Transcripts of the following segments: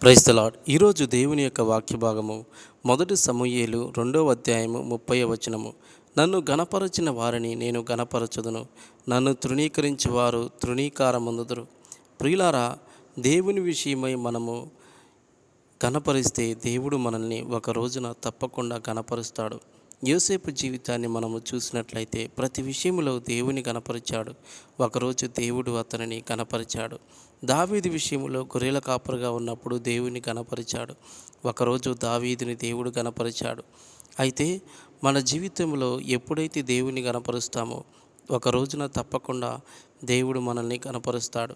క్రైస్తలాడ్ ఈరోజు దేవుని యొక్క వాక్య భాగము మొదటి సమూయేలు రెండవ అధ్యాయము ముప్పై వచనము. నన్ను గణపరచిన వారిని నేను గణపరచుదును నన్ను తృణీకరించి వారు తృణీకారమందుదురు. ప్రియులారా దేవుని విషయమై మనము గణపరిస్తే దేవుడు మనల్ని ఒక రోజున తప్పకుండా గణపరుస్తాడు యోసేపు జీవితాన్ని మనము చూసినట్లయితే ప్రతి విషయంలో దేవుని కనపరిచాడు. ఒకరోజు దేవుడు అతనిని కనపరిచాడు. దావీదు విషయంలో గొర్రెల కాపరుగా ఉన్నప్పుడు దేవుని కనపరిచాడు. ఒకరోజు దావీదుని దేవుడు కనపరిచాడు. అయితే మన జీవితంలో ఎప్పుడైతే దేవుని కనపరుస్తామో ఒక రోజున తప్పకుండా దేవుడు మనల్ని కనపరుస్తాడు.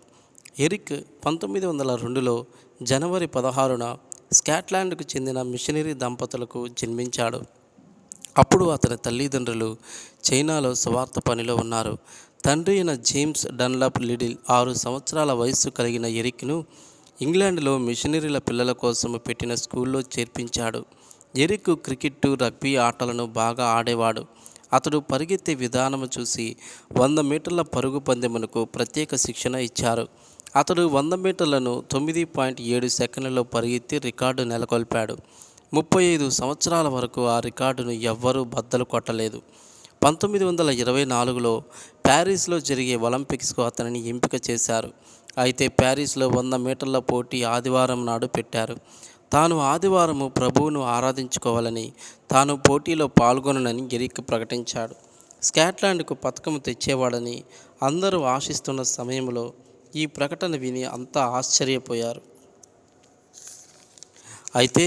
ఎరిక్ పంతొమ్మిది వందల రెండులో జనవరి పదహారున స్కాట్లాండ్కు చెందిన మిషనరీ దంపతులకు జన్మించాడు. అప్పుడు అతని తల్లిదండ్రులు చైనాలో స్వార్థ పనిలో ఉన్నారు. తండ్రి అయిన జేమ్స్ డన్లప్ లిడిల్ ఆరు సంవత్సరాల వయస్సు కలిగిన ఎరిక్ను ఇంగ్లాండ్లో మిషనరీల పిల్లల కోసం పెట్టిన స్కూల్లో చేర్పించాడు. ఎరిక్ క్రికెట్ రగ్బీ ఆటలను బాగా ఆడేవాడు. అతడు పరిగెత్తే విధానము చూసి వంద మీటర్ల పరుగు పందెమునకు ప్రత్యేక శిక్షణ ఇచ్చారు. అతడు వంద మీటర్లను తొమ్మిది పాయింట్ ఏడు సెకండ్లలో పరిగెత్తి రికార్డు నెలకొల్పాడు. ముప్పై ఐదు సంవత్సరాల వరకు ఆ రికార్డును ఎవ్వరూ బద్దలు కొట్టలేదు. పంతొమ్మిది వందల ఇరవై నాలుగులో ప్యారిస్లో జరిగే ఒలింపిక్స్కు అతనిని ఎంపిక చేశారు. అయితే ప్యారిస్లో వంద మీటర్ల పోటీ ఆదివారం నాడు పెట్టారు. తాను ఆదివారము ప్రభువును ఆరాధించుకోవాలని తాను పోటీలో పాల్గొననని గిరిక్ ప్రకటించాడు. స్కాట్లాండ్కు పథకం తెచ్చేవాడని అందరూ ఆశిస్తున్న సమయంలో ఈ ప్రకటన విని అంతా ఆశ్చర్యపోయారు. అయితే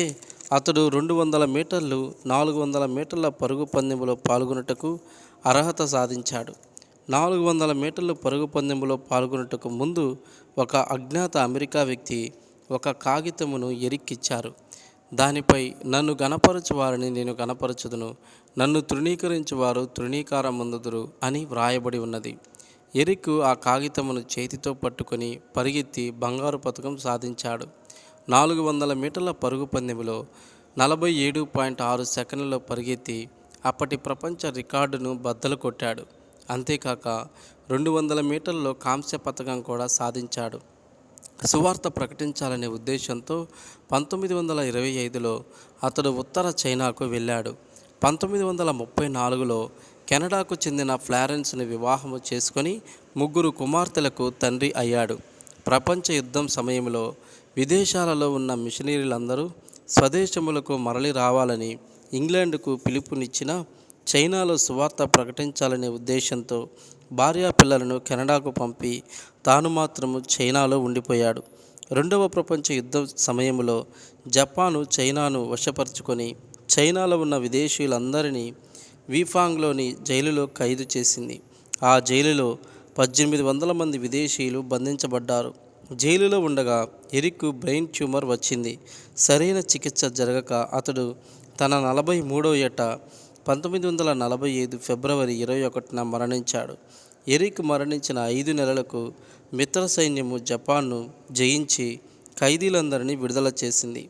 అతడు రెండు వందల మీటర్లు నాలుగు వందల మీటర్ల పరుగు పందెంలో పాల్గొనుటకు అర్హత సాధించాడు. నాలుగు వందల మీటర్ల పరుగు పందెంలో పాల్గొనుటకు ముందు ఒక అజ్ఞాత అమెరికా వ్యక్తి ఒక కాగితమును ఎరిక్కిచ్చారు దానిపై నన్ను గణపరచు వారిని నేను గణపరచుదును నన్ను తృణీకరించువారు తృణీకారమందుదురు అని వ్రాయబడి ఉన్నది. ఎరిక్ ఆ కాగితమును చేతితో పట్టుకొని పరిగెత్తి బంగారు పథకం సాధించాడు. నాలుగు వందల మీటర్ల పరుగు పందెంలో నలభై ఏడు పాయింట్ ఆరు సెకండ్లలో పరిగెత్తి అప్పటి ప్రపంచ రికార్డును బద్దలు కొట్టాడు. అంతేకాక రెండు వందల మీటర్లలో కాంస్య పథకం కూడా సాధించాడు. సువార్త ప్రకటించాలనే ఉద్దేశంతో పంతొమ్మిది వందల ఇరవై ఐదులో అతడు ఉత్తర చైనాకు వెళ్ళాడు. పంతొమ్మిది వందల ముప్పై నాలుగులో కెనడాకు చెందిన ఫ్లారెన్స్ని వివాహము చేసుకొని ముగ్గురు కుమార్తెలకు తండ్రి అయ్యాడు. ప్రపంచ యుద్ధం సమయంలో విదేశాలలో ఉన్న మిషనరీలందరూ స్వదేశములకు మరలి రావాలని ఇంగ్లాండ్కు పిలుపునిచ్చిన చైనాలో సువార్త ప్రకటించాలనే ఉద్దేశంతో భార్యా పిల్లలను కెనడాకు పంపి తాను మాత్రము చైనాలో ఉండిపోయాడు. రెండవ ప్రపంచ యుద్ధం సమయంలో జపాను చైనాను వశపరుచుకొని చైనాలో ఉన్న విదేశీయులందరినీ వీఫాంగ్లోని జైలులో ఖైదు చేసింది. ఆ జైలులో పద్దెనిమిది వందల మంది విదేశీయులు బంధించబడ్డారు. జైలులో ఉండగా ఎరిక్ బ్రెయిన్ ట్యూమర్ వచ్చింది. సరైన చికిత్స జరగక అతడు తన నలభై మూడో ఏట పంతొమ్మిది వందల నలభై ఐదు ఫిబ్రవరి ఇరవై ఒకటిన మరణించాడు. ఎరిక్ మరణించిన ఐదు నెలలకు మిత్ర సైన్యము జపాన్ను జయించి ఖైదీలందరినీ విడుదల చేసింది.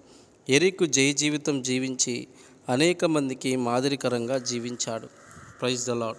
ఎరిక్ జై జీవితం జీవించి అనేక మందికి మాదిరికరంగా జీవించాడు. Praise the lord